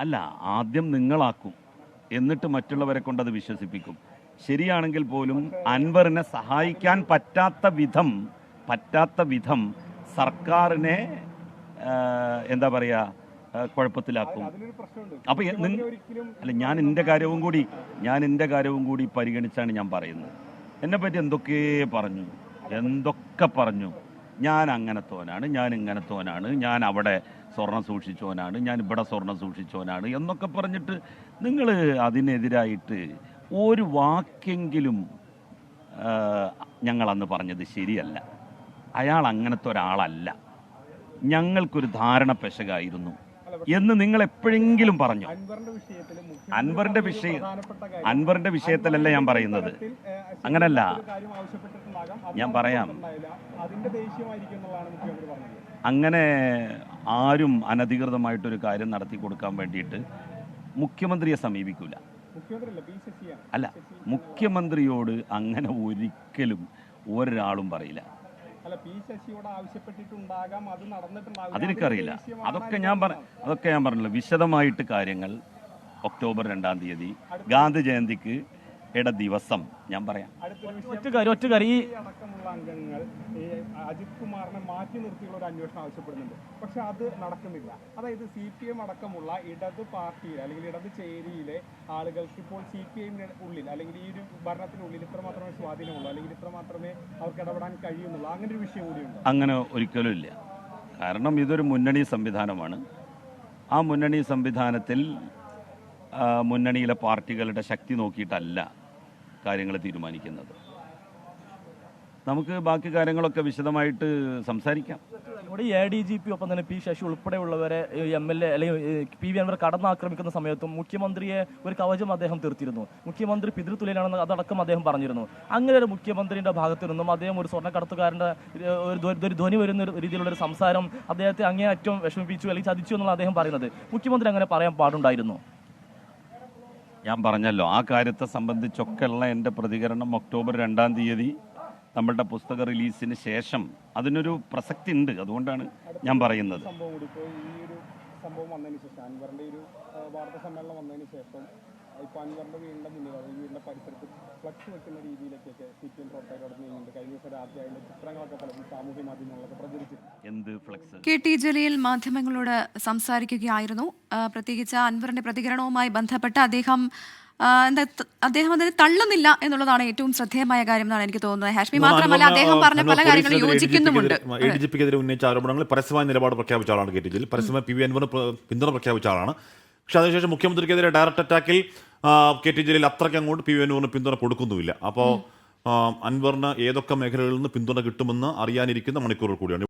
അല്ല ആദ്യം നിങ്ങളാക്കും. എന്നിട്ട് മറ്റുള്ളവരെ കൊണ്ട് അത് വിശ്വസിപ്പിക്കും. ശരിയാണെങ്കിൽ പോലും അൻവറിനെ സഹായിക്കാൻ പറ്റാത്ത വിധം പറ്റാത്ത വിധം സർക്കാരിനെ എന്താ പറയുക കുഴപ്പത്തിലാക്കും. അപ്പൊ അല്ല ഞാൻ എന്റെ കാര്യവും കൂടി ഞാൻ എന്റെ കാര്യവും കൂടി പരിഗണിച്ചാണ് ഞാൻ പറയുന്നത്. എന്നെ പറ്റി എന്തൊക്കെ പറഞ്ഞു? എന്തൊക്കെ പറഞ്ഞു? ഞാൻ അങ്ങനത്തോനാണ് ഞാൻ ഇങ്ങനത്തോനാണ് ഞാൻ അവിടെ സ്വർണം സൂക്ഷിച്ചവനാണ് ഞാൻ ഇവിടെ സ്വർണം സൂക്ഷിച്ചവനാണ് എന്നൊക്കെ പറഞ്ഞിട്ട് നിങ്ങൾ അതിനെതിരായിട്ട് ഒരു വാക്കെങ്കിലും ഞങ്ങളന്ന് പറഞ്ഞത് ശരിയല്ല. അയാൾ അങ്ങനത്തെ ഒരാളല്ല. ഞങ്ങൾക്കൊരു ധാരണ പെശകായിരുന്നു. എന്ന് നിങ്ങൾ എപ്പോഴെങ്കിലും പറഞ്ഞു. അൻവറിന്റെ വിഷയം അൻവറിന്റെ വിഷയത്തിലല്ല ഞാൻ പറയുന്നത്. അങ്ങനല്ല. ഞാൻ പറയാം. അങ്ങനെ ആരും അനധികൃതമായിട്ടൊരു കാര്യം നടത്തി കൊടുക്കാൻ വേണ്ടിയിട്ട് മുഖ്യമന്ത്രിയെ സമീപിക്കൂല. അല്ല മുഖ്യമന്ത്രിയോട് അങ്ങനെ ഒരിക്കലും ഒരാളും പറയില്ല. അതെനിക്കറിയില്ല. അതൊക്കെ ഞാൻ പറ അതൊക്കെ ഞാൻ പറഞ്ഞല്ലോ. വിശദമായിട്ട് കാര്യങ്ങൾ ഒക്ടോബർ രണ്ടാം തീയതി. ഗാന്ധി ജയന്തിക്ക് ഇട ദിവസം ഞാൻ പറയാം. ഒറ്റ കാര്യം ഒറ്റ കാര്യം. ഈ ഈ അടക്കമുള്ള അംഗങ്ങൾ ഈ അജിത് കുമാറിനെ മാറ്റി നിർത്തിയുള്ള ഒരു അന്വേഷണം ആവശ്യപ്പെടുന്നുണ്ട്. പക്ഷെ അത് നടക്കുന്നില്ല. അതായത് സി പി എം അടക്കമുള്ള ഇടത് പാർട്ടിയിൽ അല്ലെങ്കിൽ ഇടത് ചേരിയിലെ ആളുകൾക്ക് ഇപ്പോൾ സി പി എമ്മിന് ഉള്ളിൽ അല്ലെങ്കിൽ ഈ ഒരു ഭരണത്തിനുള്ളിൽ ഇത്ര മാത്രമേ സ്വാധീനമുള്ളൂ. അല്ലെങ്കിൽ ഇത്ര മാത്രമേ അവർക്ക് ഇടപെടാൻ കഴിയുന്നുള്ളൂ. അങ്ങനെ ഒരു വിഷയം കൂടിയുണ്ട് അങ്ങനെ ഒരിക്കലും ഇല്ല. കാരണം ഇതൊരു മുന്നണി സംവിധാനമാണ്. ആ മുന്നണി സംവിധാനത്തിൽ മുന്നണിയിലെ പാർട്ടികളുടെ ശക്തി നോക്കിയിട്ടല്ല കാര്യങ്ങൾ തീരുമാനിക്കുന്നത്. നമുക്ക് ബാക്കി കാര്യങ്ങളൊക്കെ വിശദമായിട്ട് സംസാരിക്കാം. ഇവിടെ എ ഡി ജി പി ഒപ്പം തന്നെ പി ശശി ഉൾപ്പെടെയുള്ളവരെ എം എൽ എ അല്ലെങ്കിൽ പി വി അൻവർ കടന്നാക്രമിക്കുന്ന സമയത്തും മുഖ്യമന്ത്രിയെ ഒരു കവചം അദ്ദേഹം തീർത്തിരുന്നു. മുഖ്യമന്ത്രി പിതൃത്തുലയിലാണെന്ന് അതടക്കം അദ്ദേഹം പറഞ്ഞിരുന്നു. അങ്ങനെ ഒരു മുഖ്യമന്ത്രിയുടെ ഭാഗത്തു നിന്നും അദ്ദേഹം ഒരു സ്വർണക്കടത്തുകാരന്റെ ഒരു ധ്വനി വരുന്ന രീതിയിലുള്ള ഒരു സംസാരം അദ്ദേഹത്തെ അങ്ങേയറ്റം വിഷമിപ്പിച്ചു അല്ലെങ്കിൽ ചതിച്ചു എന്നുള്ള അദ്ദേഹം പറയുന്നത്. മുഖ്യമന്ത്രി അങ്ങനെ പറയാൻ പാടുണ്ടായിരുന്നു. ഞാൻ പറഞ്ഞല്ലോ ആ കാര്യത്തെ സംബന്ധിച്ചൊക്കെയുള്ള എന്റെ പ്രതികരണം ഒക്ടോബർ രണ്ടാം തീയതി നമ്മളുടെ പുസ്തക റിലീസിന് ശേഷം. അതിനൊരു പ്രസക്തി ഉണ്ട് അതുകൊണ്ടാണ് ഞാൻ പറയുന്നത്. സംഭവം വന്നതിന് ശേഷം അൻവറിന്റെ ഒരു വാർത്താ സമ്മേളനം വന്നതിന് ശേഷം ഇപ്പോൾ അൻവറിന്റെ വീടിന്റെ മുന്നിൽ പരിസരത്ത് ഫ്ലക്സ് വെക്കുന്ന രീതിയിലേക്കൊക്കെ സി പി എം നീങ്ങുന്നുണ്ട് കഴിഞ്ഞ ദിവസം രാത്രി അതിന്റെ ചിത്രങ്ങളൊക്കെ പലതും സാമൂഹ്യ മാധ്യമങ്ങളിലൊക്കെ പ്രചരിച്ചു എന്ത് ഫ്ലക്സ്? കെ ടി ജലീൽ മാധ്യമങ്ങളോട് സംസാരിക്കുകയായിരുന്നു. പ്രത്യേകിച്ച് അൻവറിന്റെ പ്രതികരണവുമായി ബന്ധപ്പെട്ട് അദ്ദേഹം എന്താ അദ്ദേഹം അതിനെ തള്ളുന്നില്ല എന്നുള്ളതാണ് ഏറ്റവും ശ്രദ്ധേയമായ കാര്യം എന്നാണ് എനിക്ക് തോന്നുന്നത്. ഹാഷ്മി മാത്രമല്ല അദ്ദേഹം പറഞ്ഞ പല കാര്യങ്ങളും യോജിക്കുന്നുമുണ്ട്. എ ഡി ജി പിക്കെതിരെ ഉന്നയിച്ച ആരോപണങ്ങൾ പരസ്യമായ നിലപാട് പ്രഖ്യാപിച്ച ആളാണ് കെ ടി ജലീൽ. പരസ്യമായി പി വി അൻവറിന് പിന്തുണ പ്രഖ്യാപിച്ച ആളാണ്. പക്ഷെ അതിനുശേഷം മുഖ്യമന്ത്രിക്കെതിരെ ഡയറക്റ്റ് അറ്റാക്കിൽ കെ ടി ജലീൽ അത്രയ്ക്ക് അങ്ങോട്ട് പി വി അനൂറിന് പിന്തുണ കൊടുക്കുന്നുമില്ല. അപ്പോൾ അൻവറിന് ഏതൊക്കെ മേഖലകളിൽ നിന്ന് പിന്തുണ കിട്ടുമെന്ന് അറിയാനിരിക്കുന്ന മണിക്കൂറുകൾ കൂടിയാണ്.